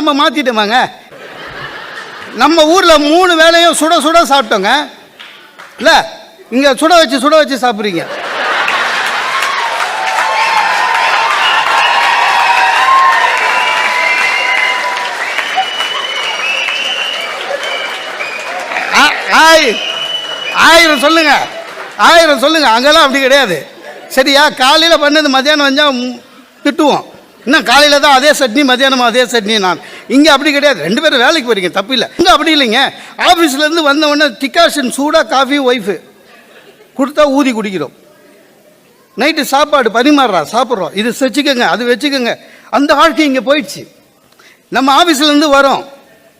நம்ம மாற்றிட்டோமாங்க நம்ம ஊரில் மூணு வேலையும் சுட சுட சாப்பிட்டோங்க. இல்லை இங்கே சுட வச்சு சுட வச்சு சாப்பிட்றீங்க. ஆ- ஆயிரம் சொல்லுங்க. ஆயிரம் சொல்லுங்க. அங்கெல்லாம் அப்படி கிடையாது. சரியா? காலையில் பண்ணது மத்தியானம் வந்தால் திட்டுவோம். இன்னும் காலையில் தான் அதே சட்னி மத்தியானம் அதே சட்னி நான். இங்கே அப்படி கிடையாது. ரெண்டு பேரும் வேலைக்கு போகிறீங்க தப்பு இல்லை. இங்கே அப்படி இல்லைங்க. ஆஃபீஸ்லேருந்து வந்த உடனே டிகாஷன் சூடாக காஃபி ஒய்ஃபு. கொடுத்தா ஊதி குடிக்கிறோம். நைட்டு சாப்பாடு பரிமாறுறா சாப்பிட்றோம். இது வச்சுக்கோங்க அது வச்சுக்கோங்க. அந்த வாழ்க்கை இங்கே போயிடுச்சு. நம்ம ஆஃபீஸ்லேருந்து வரோம்.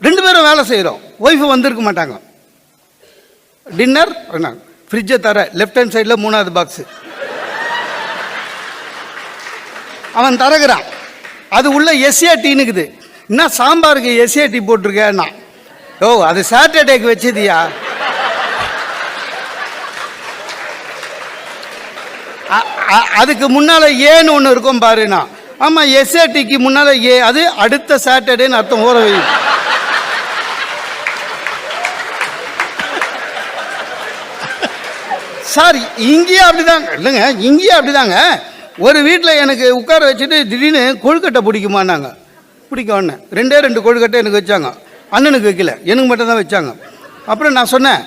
ரெண்டு பேரும் வேலை செய்கிறோம் ஒய்ஃபு வந்திருக்க மாட்டாங்க. டின்னர் ஃப்ரிட்ஜை தர. லெஃப்ட் ஹேண்ட் சைடில் மூணாவது பாக்ஸு அவன் தரகுறான். அது உள்ள எஸ்ஏடின்னுக்குது என்ன சாம்பாருக்கு எஸ்ஏடி போட்டிருக்கேன்னா? ஓ அது சாட்டர்டேக்கு வச்சதியா? அதுக்கு முன்னால் ஏன்னு ஒன்று இருக்கும் பாருண்ணா. ஆமாம் எஸ்ஏடிக்கு முன்னால் ஏ அது அடுத்த சாட்டர்டேன்னு அர்த்தம் ஊற வை சார் இங்கேயே அப்படிதாங்க இல்லைங்க இங்கேயே அப்படிதாங்க. ஒரு வீட்டில் எனக்கு உட்கார வச்சுட்டு திடீர்னு கொழுக்கட்டை பிடிக்குமான்னாங்க. பிடிக்கும்னு. ரெண்டே ரெண்டு கொழுக்கட்டை எனக்கு வச்சாங்க. அண்ணனுக்கு வைக்கல. எனக்கு மட்டும் தான் வச்சாங்க. அப்புறம் நான் சொன்னேன்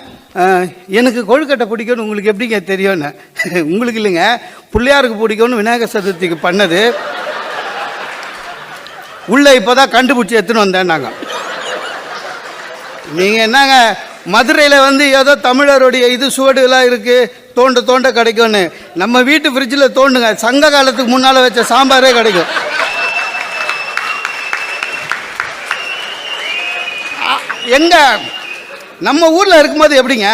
எனக்கு கொழுக்கட்டை பிடிக்கும்னு உங்களுக்கு எப்படிங்க தெரியும்னு? உங்களுக்கு இல்லைங்க. பிள்ளையாருக்கு பிடிக்கும்னு விநாயகர் சதுர்த்திக்கு பண்ணது. உள்ளே இப்போ தான் கண்டுபிடிச்சி எடுத்துன்னு வந்தேன் நாங்கள் நீங்கள் என்னங்க மதுரையில் வந்து ஏதோ தமிழருடைய இது சுவடுகளாக இருக்குது தோண்ட தோண்ட கிடைக்கும்னு. நம்ம வீட்டு ஃப்ரிட்ஜில் தோண்டுங்க. சங்க காலத்துக்கு முன்னால் வச்ச சாம்பாரே கிடைக்கும். எங்க? நம்ம ஊரில் இருக்கும்போது எப்படிங்க?